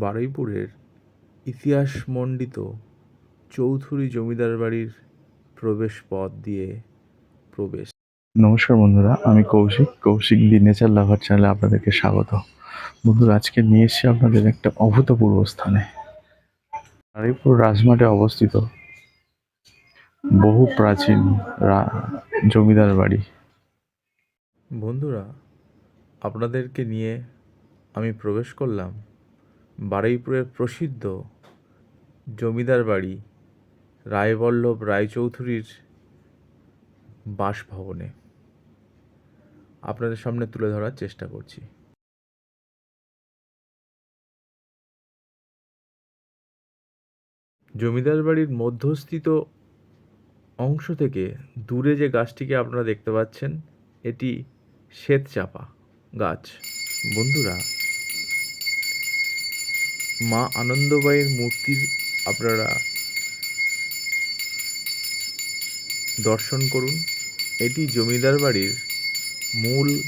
বারুইপুরের ইতিহাসমণ্ডিত চৌধুরী জমিদার বাড়ির প্রবেশ পথ দিয়ে প্রবেশ। নমস্কার বন্ধুরা আমি Kaushik Kaushik the nature lover চ্যানেলে আপনাদেরকে স্বাগত। বন্ধুরা আজকে নিয়ে এসেছি আপনাদের একটা অভূতপূর্ব স্থানে। বারুইপুর রাজমাঠে অবস্থিত বহু প্রাচীন জমিদার বাড়ি। বন্ধুরা আপনাদেরকে নিয়ে আমি প্রবেশ করলাম বারুইপুরের প্রসিদ্ধ জমিদার বাড়ি রায়বল্লভ রায়চৌধুরীর বাসভবনে। আপনাদের সামনে তুলে ধরার চেষ্টা করছি। জমিদার বাড়ির মধ্যস্থিত অংশ থেকে দূরে যে গাছটিকে আপনারা দেখতে পাচ্ছেন, এটি শ্বেতচাপা গাছ। বন্ধুরা মা আনন্দবাইয়ের মূর্তির আপনারা দর্শন করুন। এটি জমিদার বাড়ির মূল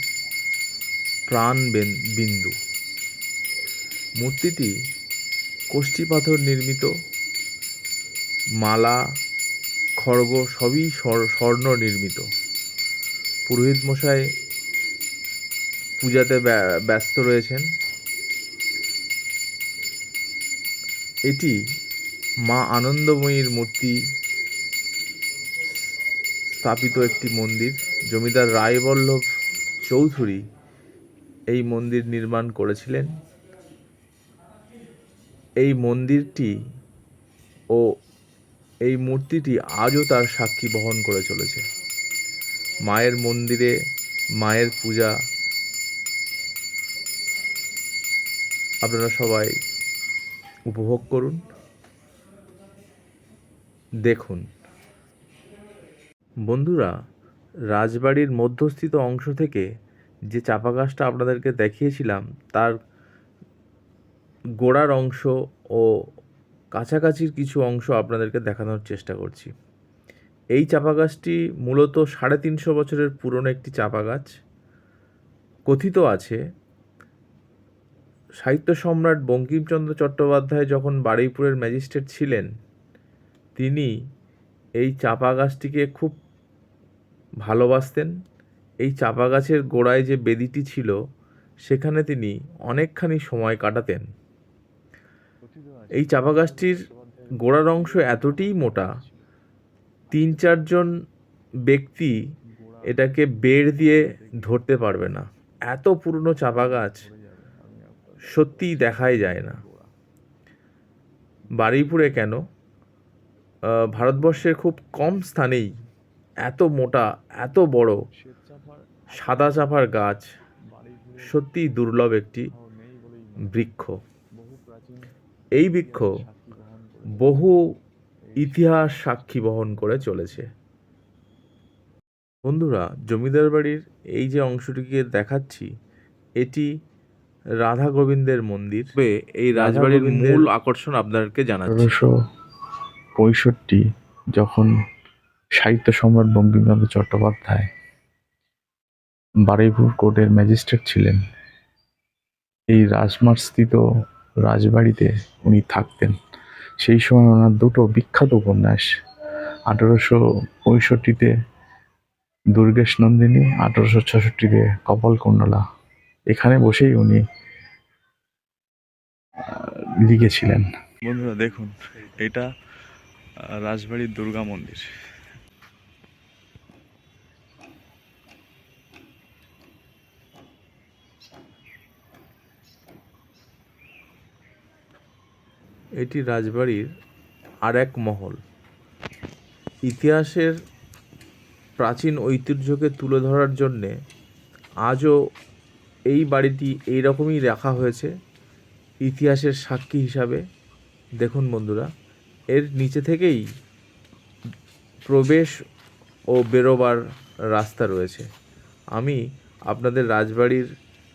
প্রাণ বেন- বিন্দু। মূর্তিটি কোষ্ঠী পাথর নির্মিত। মালা, খড়গ সবই স্বর্ণ নির্মিত। পুরোহিত মশাই পূজাতে ব্যা- ব্যস্ত রয়েছেন। এটি মা আনন্দময়ীর মূর্তি স্থাপিত একটি মন্দির। জমিদার রায়বল্লভ চৌধুরী এই মন্দির নির্মাণ করেছিলেন। এই মন্দিরটি ও এই মূর্তিটি আজও তার সাক্ষী বহন করে চলেছে। মায়ের মন্দিরে মায়ের পূজা। আপনারা সবাই উপভোগ করুন। দেখুন। বন্ধুরা, রাজবাড়ির মধ্যস্থিত অংশ থেকে যে চাপা গাছটা আপনাদেরকে দেখিয়েছিলাম, তার গোড়ার অংশ ও কাছাকাছির কিছু অংশ আপনাদেরকে দেখানোর চেষ্টা করছি। এই চাপা গাছটি মূলত সাড়ে তিনশো বছরের পুরনো একটি চাপা গাছ। কথিত আছে সাহিত্য সম্রাট বঙ্কিমচন্দ্র চট্টোপাধ্যায় যখন বারুইপুরের ম্যাজিস্ট্রেট ছিলেন, তিনি এই চাপা গাছটিকে খুব ভালোবাসতেন। এই চাপা গাছের গোড়ায় যে বেদিটি ছিল, সেখানে তিনি অনেকখানি সময় কাটাতেন। এই চাপা গাছটির গোড়ার অংশ এতটাই মোটা, তিন চারজন ব্যক্তি এটাকে বেড় দিয়ে ধরতে পারবে না। এত পুরনো চাপা গাছ সত্যিই দেখাই যায় না। বারুইপুরে কেন? ভারতবর্ষের খুব কম স্থানেই এত মোটা, এত বড় সাদা চাপার গাছ সত্যিই দুর্লভ একটি বৃক্ষ। এই বৃক্ষ বহু ইতিহাস সাক্ষী বহন করে চলেছে। বন্ধুরা, জমিদার বাড়ির এই যে অংশটিকে দেখাচ্ছি, এটি রাধা গোবিন্দের মন্দির। এই রাজবাড়ির মূল আকর্ষণ আপনাদেরকে জানাচ্ছি। আঠারোশো পঁয়ষট্টি যখন সাহিত্য সম্রাট বঙ্কিমচন্দ্র চট্টোপাধ্যায় বারুইপুর কোর্টের ম্যাজিস্ট্রেট ছিলেন এই রাজমার্স্থিত রাজবাড়িতে উনি থাকতেন। সেই সময় ওনার দুটো বিখ্যাত উপন্যাস আঠারোশো পঁয়ষট্টিতে দুর্গেশ নন্দিনী আঠারোশো ছষট্টিতে কপালকুণ্ডলা এখানে বসেই উনি আহ, লিখেছিলেন। বন্ধুরা দেখুন এটা রাজবাড়ির দুর্গা মন্দির। এটি রাজবাড়ির আর এক মহল। ইতিহাসের প্রাচীন ঐতিহ্যকে তুলে ধরার জন্যে আজও এই বাড়িটি এই রকমই রাখা হয়েছে ইতিহাসের সাক্ষী হিসাবে। দেখুন বন্ধুরা, এর নিচে থেকেই প্রবেশ ও বেরোবার রাস্তা রয়েছে। আমি আপনাদের রাজবাড়ির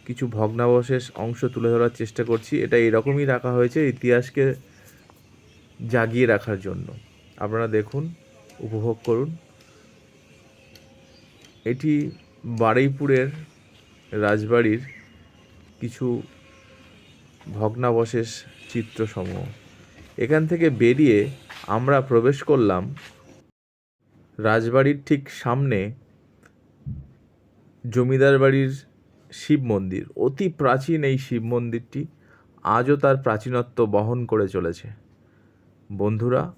কিছু ভগ্নাবশেষ অংশ তুলে ধরার চেষ্টা করছি। এটা এরকমই রাখা হয়েছে ইতিহাসকে জাগিয়ে রাখার জন্য। আপনারা দেখুন, উপভোগ করুন। এটি বারুইপুরের রাজবাড়ির কিছু ভগ্নাবশেষ চিত্রসমূহ। এখান থেকে বেরিয়ে আমরা প্রবেশ করলাম রাজবাড়ির ঠিক সামনে জমিদার বাড়ির শিব মন্দির। অতি প্রাচীন এই শিব মন্দিরটি আজও তার প্রাচীনত্ব বহন করে চলেছে। বন্ধুরা,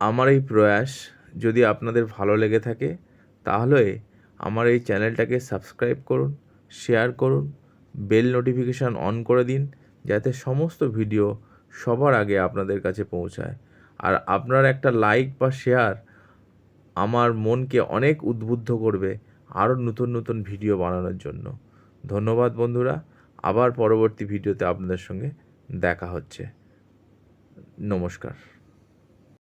আমার এই প্রয়াস যদি আপনাদের ভালো লেগে থাকে, তাহলে আমার এই চ্যানেলটাকে সাবস্ক্রাইব করুন শেয়ার করুন, বেল নোটিফিকেশান অন করে দিন, যাতে সমস্ত ভিডিও সবার আগে আপনাদের কাছে পৌঁছায়। আর আপনার একটা লাইক বা শেয়ার আমার মনকে অনেক উদ্বুদ্ধ করবে আরও নতুন নতুন ভিডিও বানানোর জন্য। ধন্যবাদ বন্ধুরা, আবার পরবর্তী ভিডিওতে আপনাদের সঙ্গে দেখা হচ্ছে। নমস্কার।